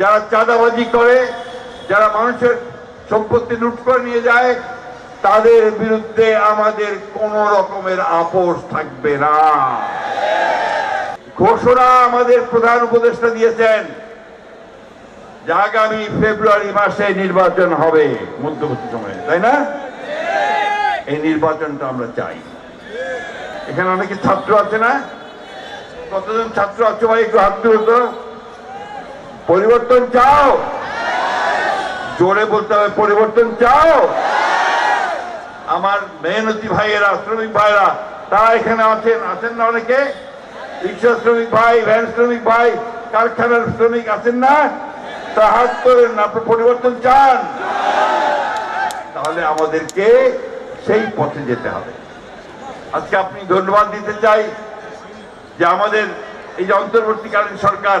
যারা চাঁদাবাজি করে, যারা মানুষের সম্পত্তি লুট করে নিয়ে যায়, তাদের বিরুদ্ধে আমাদের কোন রকমের আপোষ থাকবে না। ঘোষণা আমাদের প্রধান উপদেষ্টা দিয়েছেন যে আগামী ফেব্রুয়ারি মাসে নির্বাচন হবে মধ্যবর্তী সময়ে, তাই না? এই নির্বাচনটা আমরা চাই। এখানে অনেকে ছাত্র আছে না? কতজন ছাত্র আছে ভাই? একটু হাত তুলো তো। পরিবর্তন চাও? জোরে বলতে হবে, পরিবর্তন চাও? আমার মেহনতি ভাইয়েরা, শ্রমিক ভাইরা তারা এখানে আছেন আছেন না অনেকে? রিক্সা শ্রমিক ভাই, ভ্যান শ্রমিক ভাই, কারখানার শ্রমিক আছেন না? তা হাত তোলেন না আপনি পরিবর্তন চান? তাহলে আমাদেরকে সেই পথে যেতে হবে। আজকে আপনি ধন্যবাদ দিতে চাই যে আমাদের এই যে অন্তর্বর্তীকালীন সরকার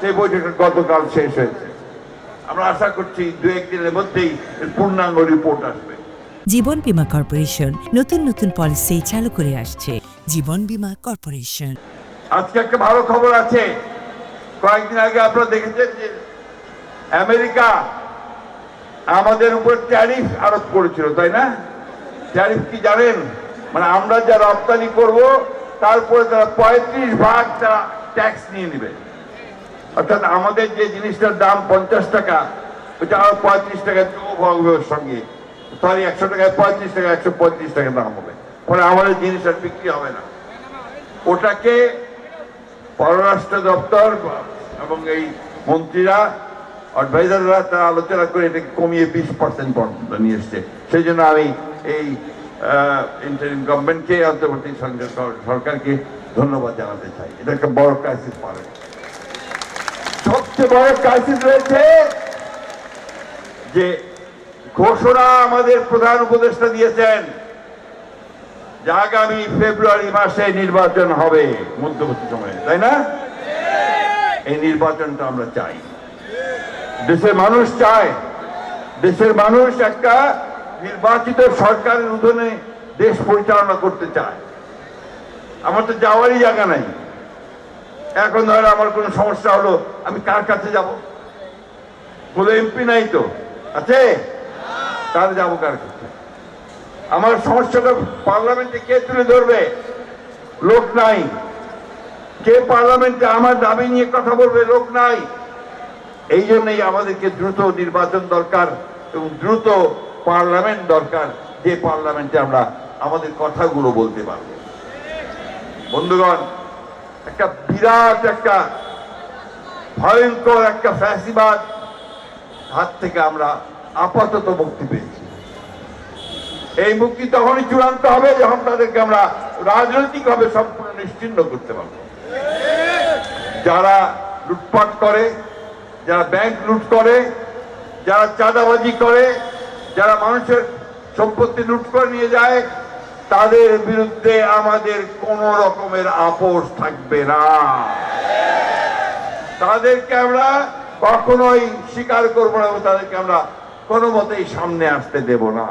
সেই বৈঠকটা গতকাল শেষ হয়েছে। আমরা আশা করছি দু একদিনের মধ্যেই পূর্ণাঙ্গ রিপোর্ট আসবে। জীবন বীমা কর্পোরেশন নতুন নতুন পলিসি চালু করে আসছে। জীবন বীমা কর্পোরেশন। আজকে একটা ভালো খবর আছে। কয়েকদিন আগে আপনারা দেখেছেন যে আমেরিকা আমাদের উপর ট্যারিফ আরোপ করেছিল তাই না? ট্যারিফ কি জানেন? মানে আমরা যা রপ্তানি করব তারপরে তারা পঁয়ত্রিশ ভাগ তারা ট্যাক্স নিয়ে নেবে। অর্থাৎ আমাদের যে জিনিসটার দাম পঞ্চাশ টাকা ওটা আরও পঁয়ত্রিশ টাকা সঙ্গে। সরি, একশো টাকায় পঁয়ত্রিশ টাকা, একশো পঁয়ত্রিশ টাকা দাম হবে। ফলে আমাদের জিনিস আর বিক্রি হবে না। ওটাকে পররাষ্ট্র দপ্তর এবং এই মন্ত্রীরা অ্যাডভাইজাররা তারা আলোচনা করে এটাকে কমিয়ে বিশ পার্সেন্ট পর্যন্ত নিয়ে এসছে। সেই জন্য আমি এই ইন্টারিম গভর্নমেন্টকে অন্তর্বর্তী সরকারকে ধন্যবাদ জানাতে চাই। এটা একটা বড় ক্রাইসিস পারে সবচেয়ে বড় ক্রাইসিস রয়েছে যে ঘোষণা আমাদের প্রধান উপদেষ্টা দিয়েছেন যে আগামী ফেব্রুয়ারি মাসে নির্বাচন হবে মধ্যবর্তী সময়ে, তাই না? এই নির্বাচনটা আমরা চাই। দেশের মানুষ চায়। দেশের মানুষ একটা নির্বাচিত সরকারের উঠোনে দেশ পরিচালনা করতে চায়। আমার তো যাওয়ারই জায়গা নাই। এখন ধর আমার কোনো সমস্যা হলো, আমি কার কাছে যাব? কোনো এমপি নাই তো। আছে? তাহলে যাব কার কাছে? আমার সমস্যাটা পার্লামেন্টে কে তুলে ধরবে? লোক নাই। কে পার্লামেন্টে আমার দাবি নিয়ে কথা বলবে? লোক নাই। এই জন্যই আমাদেরকে দ্রুত নির্বাচন দরকার এবং দ্রুত পার্লামেন্ট দরকার, যে পার্লামেন্টে আমরা আমাদের কথাগুলো বলতে পারব। বন্ধুগণ একটা বিরাট, একটা ভয়ঙ্কর, একটা ফ্যাসিবাদ হাত থেকে আমরা আপাতত মুক্তি পেয়েছি। এই মুক্তি তখনই চূড়ান্ত হবে যখন তাদেরকে আমরা রাজনৈতিকভাবে সম্পূর্ণ নিশ্চিন্ন করতে পারব। যারা লুটপাট করে, যারা ব্যাংক লুট করে, যারা চাঁদাবাজি করে, যারা মানুষের সম্পত্তি লুট করে নিয়ে যায় তাদের বিরুদ্ধে আমাদের কোন রকমের আপোষ থাকবে না। তাদেরকে আমরা কখনোই স্বীকার করব না তাদেরকে আমরা কোনো মতেই সামনে আসতে দেব না।